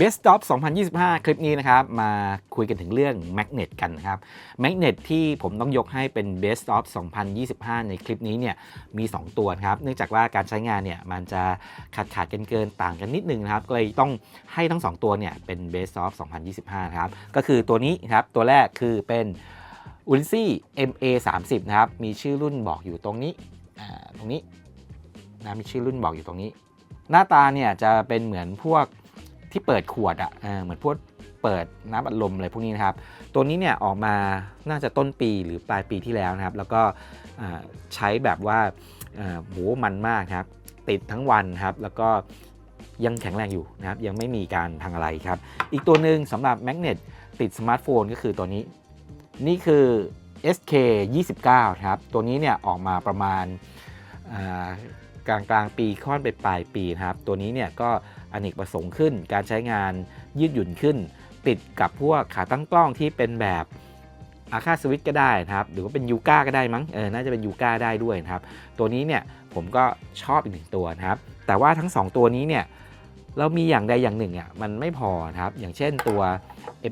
Best of 2025 คลิปนี้นะครับ มาคุยกันถึงเรื่อง Magnet กันนะครับ Magnet ที่ผมต้องยกให้เป็น Best of 2025 ในคลิปนี้เนี่ยมี 2 ตัวครับ เนื่องจากว่าการใช้งานเนี่ยมันจะขาดขาดกันเกินต่างกันนิดนึงนะครับ ก็เลยต้องให้ทั้ง 2 ตัวเนี่ยเป็น Best of 2025 ครับ ก็คือตัวนี้ครับ ตัวแรกคือเป็น u l y s s MA 30นะครับ มีชื่อรุ่นบอกอยู่ตรงนี้ตรงนี้นะมีชื่อรุ่นบอกอยู่ตรงนี้ หน้าตาเนี่ยจะเป็นเหมือนพวก ที่เปิดขวดอะ่ะเหมือนพวกเปิดน้ำอัดลมอะไรพวกนี้นะครับ ตัวนี้เนี่ยออกมาน่าจะต้นปีหรือปลายปีที่แล้วนะครับ แล้วก็ใช้แบบว่าหูมันมากครับ ติดทั้งวันครับ แล้วก็ยังแข็งแรงอยู่นะครับ ยังไม่มีการพังอะไรครับ อีกตัวหนึ่งสำหรับแมกเนตติดสมาร์ทโฟนก็คือตัวนี้ นี่คือ SK 29ครับ ตัวนี้เนี่ยออกมาประมาณกลางกลางปีค่อนไปปลายปีนะครับ ตัวนี้เนี่ยก็ อเนกประสงค์ขึ้น การใช้งานยืดหยุ่นขึ้น ติดกับพวกขาตั้งกล้องที่เป็นแบบอาคาสวิตก็ได้นะครับ หรือว่าเป็นยูก้าก็ได้มั้งเออน่าจะเป็นยูก้าได้ด้วยนะครับ ตัวนี้เนี่ยผมก็ชอบอีกหนึ่งตัวนะครับ แต่ว่าทั้ง 2 ตัวนี้เนี่ยเรามีอย่างใดอย่างหนึ่งเนี่ยมันไม่พอนะครับ อย่างเช่นตัว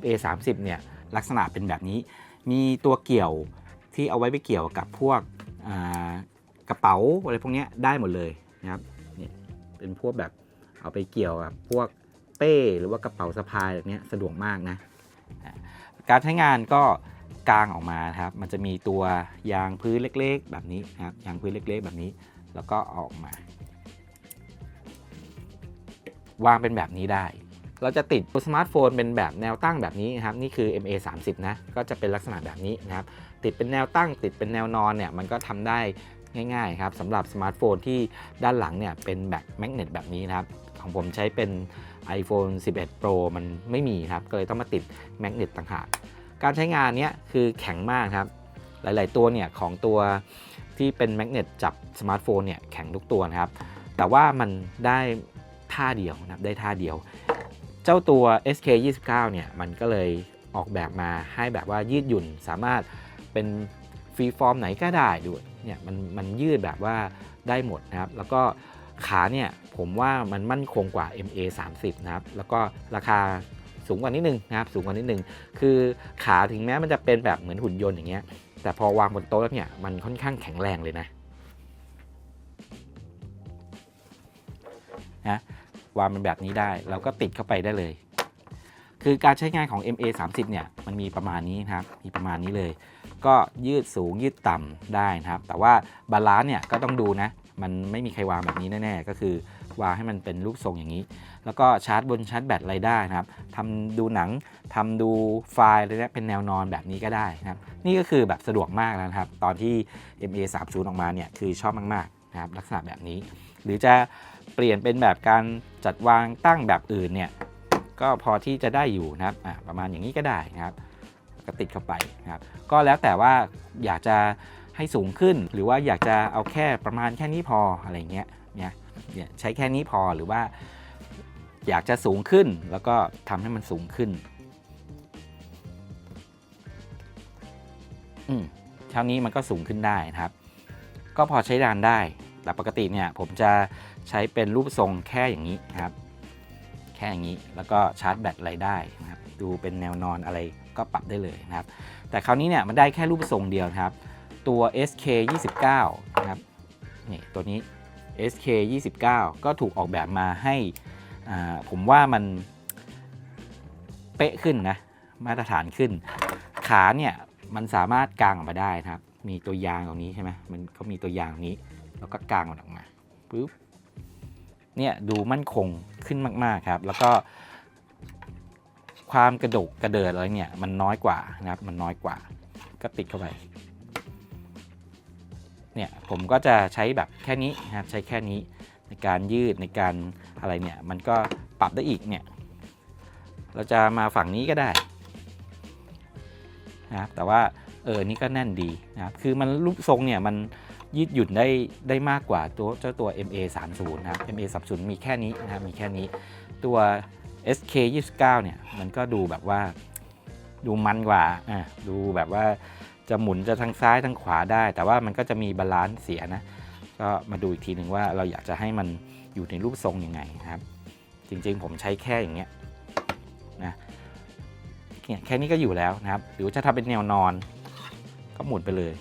FA 3 0เนี่ยลักษณะเป็นแบบนี้ มีตัวเกี่ยวที่เอาไว้ไปเกี่ยวกับพวกกระเป๋าอะไรพวกนี้ได้หมดเลยนะครับเนี่ยเป็นพวกแบบ เอาไปเกี่ยวกับพวกเป้หรือว่ากระเป๋าสะพายแบบนี้สะดวกมากนะ การใช้งานก็กางออกมาครับ มันจะมีตัวยางพื้นเล็ก ๆ แบบนี้นะครับ ยางพื้นเล็ก ๆ แบบนี้ แล้วก็ออกมา วางเป็นแบบนี้ได้ เราจะติดสมาร์ทโฟนเป็นแบบแนวตั้งแบบนี้นะครับ นี่คือ MA 3 0นะ ก็จะเป็นลักษณะแบบนี้นะครับ ติดเป็นแนวตั้ง ติดเป็นแนวนอนเนี่ย มันก็ทำได้ ง่ายๆครับสำหรับสมาร์ทโฟนที่ด้านหลังเนี่ยเป็นแบบแมกเนตแบบนี้นะครับ ของผมใช้เป็น iPhone 11 Pro มันไม่มีครับ ก็เลยต้องมาติดแมกเนตต่างหาก การใช้งานเนี้ยคือแข็งมากครับ หลายๆตัวเนี่ยของตัวที่เป็นแมกเนตจับสมาร์ทโฟนเนี่ยแข็งทุกตัวนะครับ แต่ว่ามันได้ท่าเดียวนะครับได้ท่าเดียว เจ้าตัว SK 29เนี่ยมันก็เลยออกแบบมาให้แบบว่ายืดหยุ่นสามารถเป็น ฟรีฟอร์มไหนก็ได้ด้วยเนี่ยมันมันยืดแบบว่าได้หมดนะครับ แล้วก็ขาเนี่ยผมว่ามันมั่นคงกว่า MA 30นะครับ แล้วก็ราคาสูงกว่านิดนึงนะครับ สูงกว่านิดนึง คือขาถึงแม้มันจะเป็นแบบเหมือนหุ่นยนต์อย่างเงี้ย แต่พอวางบนโต๊ะแล้วเนี่ยมันค่อนข้างแข็งแรงเลยนะนะวางเป็นแบบนี้ได้เราก็ติดเข้าไปได้เลย คือการใช้งานของ MA 30เนี่ยมันมีประมาณนี้นะครับ มีประมาณนี้เลย ก็ยืดสูงยืดต่ำได้นะครับ แต่ว่าบาลานซ์เนี่ยก็ต้องดูนะ มันไม่มีใครวางแบบนี้แน่ๆ ก็คือวางให้มันเป็นรูปทรงอย่างนี้ แล้วก็ชาร์จบนชาร์จแบตอะไรได้นะครับทำดูหนังทำดูไฟล์อะไรเนี่ยเป็นแนวนอนแบบนี้ก็ได้นะครับ นี่ก็คือแบบสะดวกมากแล้วนะครับ ตอนที่ MA 3 0ออกมาเนี่ยคือชอบมากๆนะครับลักษณะแบบนี้ หรือจะเปลี่ยนเป็นแบบการจัดวางตั้งแบบอื่นเนี่ยก็พอที่จะได้อยู่นะครับประมาณอย่างนี้ก็ได้นะครับ ก็ติดเข้าไปนะครับก็แล้วแต่ว่าอยากจะให้สูงขึ้น หรือว่าอยากจะเอาแค่ประมาณแค่นี้พออะไรเงี้ยเนี่ยใช้แค่นี้พอหรือว่า อยากจะสูงขึ้นแล้วก็ทำให้มันสูงขึ้นอืมเท่านี้มันก็สูงขึ้นได้นะครับ ก็พอใช้ดานได้ แต่ปกติเนี่ยผมจะใช้เป็นรูปทรงแค่อย่างนี้ครับ แค่อย่างนี้แล้วก็ชาร์จแบตอะไรได้นะครับ ดูเป็นแนวนอนอะไรก็ปรับได้เลยนะครับ แต่คราวนี้เนี่ยมันได้แค่รูปทรงเดียวนะครับ ตัว SK 29นะครับนี่ตัวนี้ SK 29ก็ถูกออกแบบมาให้ผมว่ามันเป๊ะขึ้นนะมาตรฐานขึ้น ขาเนี่ยมันสามารถกางออกมาได้นะครับ มีตัวยางตรงนี้ใช่ไหมมันเขามีตัวยางนี้ แล้วก็กางมันออกมาปุ๊บเนี่ยดูมั่นคงขึ้นมาก ๆ ครับ แล้วก็ ความกระดกกระเดิดอะไรเนี่ยมันน้อยกว่านะครับมันน้อยกว่า ก็ติดเข้าไปเนี่ยผมก็จะใช้แบบแค่นี้นะครับใช้แค่นี้ในการยืดในการอะไรเนี่ยมันก็ปรับได้อีกเนี่ยเราจะมาฝั่งนี้ก็ได้นะครับแต่ว่าเออนี่ก็แน่นดีนะครับคือมันรูปทรงเนี่ยมันยืดหยุ่นได้ได้มากกว่าตัวเจ้าตัว MA 3 0นะครับ MA 3 0มีแค่นี้นะครับมีแค่นี้ตัว SK 29เนี่ยมันก็ดูแบบว่าดูมันกว่าอะดูแบบว่าจะหมุนจะทางซ้ายทางขวาได้ แต่ว่ามันก็จะมีบาลานซ์เสียนะ ก็มาดูอีกทีหนึ่งว่าเราอยากจะให้มันอยู่ในรูปทรงยังไงครับ จริงๆผมใช้แค่อย่างเงี้ยนะเนี่ยแค่นี้ก็อยู่แล้วนะครับ หรือว่าจะทำเป็นแนวนอน ก็หมุนไปเลย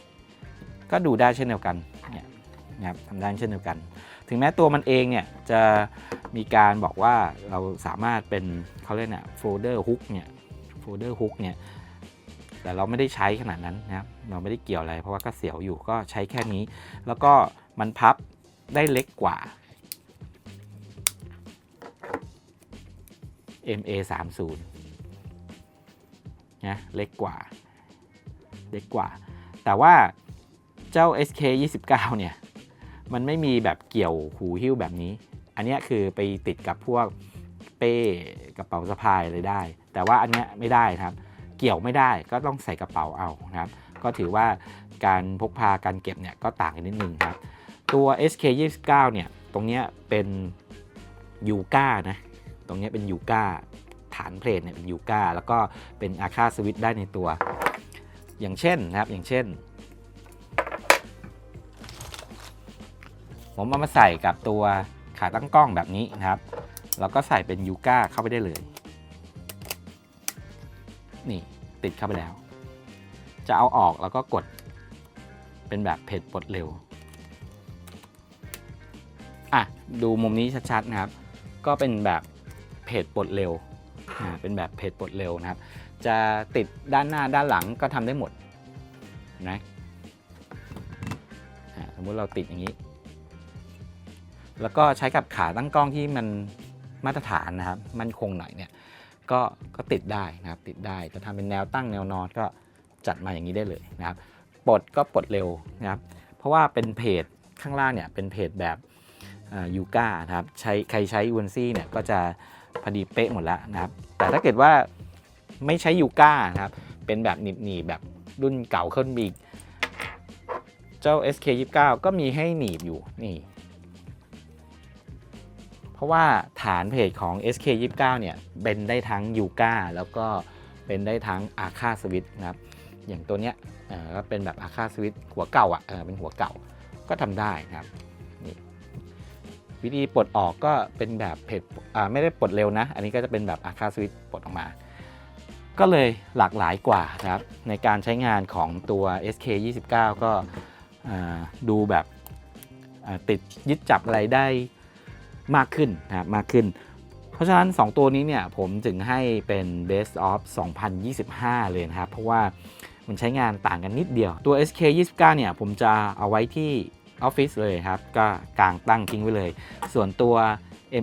ก็ดูได้เช่นเดียวกันเนี่ยนะครับทำได้เช่นเดียวกัน ถึงแม้ตัวมันเองเนี่ยจะ มีการบอกว่าเราสามารถเป็นเขาเรียกเนี่ยโฟลเดอร์ฮุกเนี่ยโฟลเดอร์ฮุกเนี่ยแต่เราไม่ได้ใช้ขนาดนั้นนะครับเราไม่ได้เกี่ยวอะไร เพราะว่าก็เสียวอยู่ก็ใช้แค่นี้ แล้วก็มันพับได้เล็กกว่า MA 3 0นะเล็กกว่า เล็กกว่า แต่ว่าเจ้า SK 29เนี่ย มันไม่มีแบบเกี่ยวหูหิ้วแบบนี้ อันนี้คือไปติดกับพวกเป้กระเป๋าสะพายเลยได้ แต่ว่าอันนี้ไม่ได้ครับ เกี่ยวไม่ได้ก็ต้องใส่กระเป๋าเอานะครับ ก็ถือว่าการพกพาการเก็บเนี่ยก็ต่างกันนิดนึงครับ ตัว SK 29เนี่ยตรงนี้เป็นยูก้านะตรงนี้เป็นยูก้าฐานเพลทเนี่ยเป็นยูก้าแล้วก็เป็นอาคาสวิตได้ในตัว อย่างเช่นนะครับอย่างเช่น ผมเอามาใส่กับตัว ขาตั้งกล้องแบบนี้นะครับ แล้วก็ใส่เป็นยูก้าเข้าไปได้เลย นี่ติดเข้าไปแล้ว จะเอาออกแล้วก็กดเป็นแบบเพจปลดเร็ว อะ ดูมุมนี้ชัดๆนะครับ ก็เป็นแบบเพจปลดเร็วอ่าเป็นแบบเพจปลดเร็วนะครับ จะติดด้านหน้าด้านหลังก็ทำได้หมดนะสมมติเราติดอย่างนี้ แล้วก็ใช้กับขาตั้งกล้องที่มันมาตรฐานนะครับ มันคงหน่อยเนี่ยก็ก็ติดได้นะครับติดได้จะทำเป็นแนวตั้งแนวนอนก็จัดมาอย่างนี้ได้เลยนะครับปลดก็ปลดเร็วนะครับ เพราะว่าเป็นเพจข้างล่างเนี่ยเป็นเพจแบบยูก้านะครับใช้ใครใช้อูนซี่เนี่ยก็จะพอดีเป๊ะหมดแล้วนะครับ แต่ถ้าเกิดว่าไม่ใช้ยูก้านะครับ เป็นแบบหนีบหนีแบบรุ่นเก่าขึ้นอีกเจ้า SK29 ก็มีให้หนีบอยู่นี่ ราะว่าฐานเพจของ SK29 เนี่ยเป็นได้ทั้งยูก้าแล้วก็เป็นได้ทั้งอาคาสวิตนะครับอย่างตัวเนี้ยก็เป็นแบบอาคาสวิตหัวเก่าอะเออเป็นหัวเก่าก็ทำได้นะครับนี่วิธีปลดออกก็เป็นแบบเพจอ่าไม่ได้ปลดเร็วนะ อันนี้ก็จะเป็นแบบอาคาสวิตปลดออกมา ก็เลยหลากหลายกว่านะครับในการใช้งานของตัว SK29 ก็อ่าดูแบบติดยึดจับอะไรได้ มากขึ้นนะครับมากขึ้น เพราะฉะนั้น 2 ตัวนี้เนี่ยผมถึงให้เป็น Best of 2025 เลยนะครับ เพราะว่ามันใช้งานต่างกันนิดเดียว ตัว SK 29เนี่ยผมจะเอาไว้ที่ออฟฟิศเลยครับ ก็กางตั้งทิ้งไว้เลย ส่วนตัว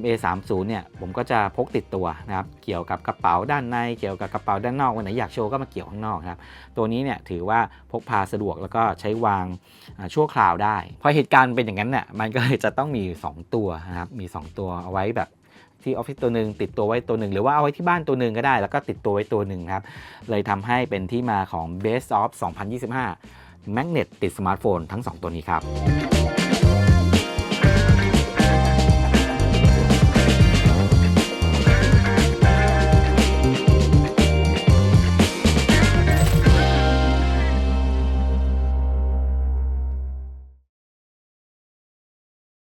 MA 3 0 เนี่ยผมก็จะพกติดตัวนะครับเกี่ยวกับกระเป๋าด้านในเกี่ยวกับกระเป๋าด้านนอกวันไหนอยากโชว์ก็มาเกี่ยวข้างนอกครับตัวนี้เนี่ยถือว่าพกพาสะดวกแล้วก็ใช้วางชั่วคราวได้ พอเหตุการณ์เป็นอย่างนั้นเนี่ยมันก็เลยจะต้องมี 2 ตัวนะครับมี 2 ตัวเอาไว้แบบที่ออฟฟิศตัวหนึ่งติดตัวไว้ตัวหนึ่งหรือว่าเอาไว้ที่บ้านตัวหนึ่งก็ได้ แล้วก็ติดตัวไว้ตัวหนึ่งครับเลยทำให้เป็นที่มาของ Best of 2025 Magnet ติดสมาร์ทโฟนทั้ง 2 ตัวนี้ครับ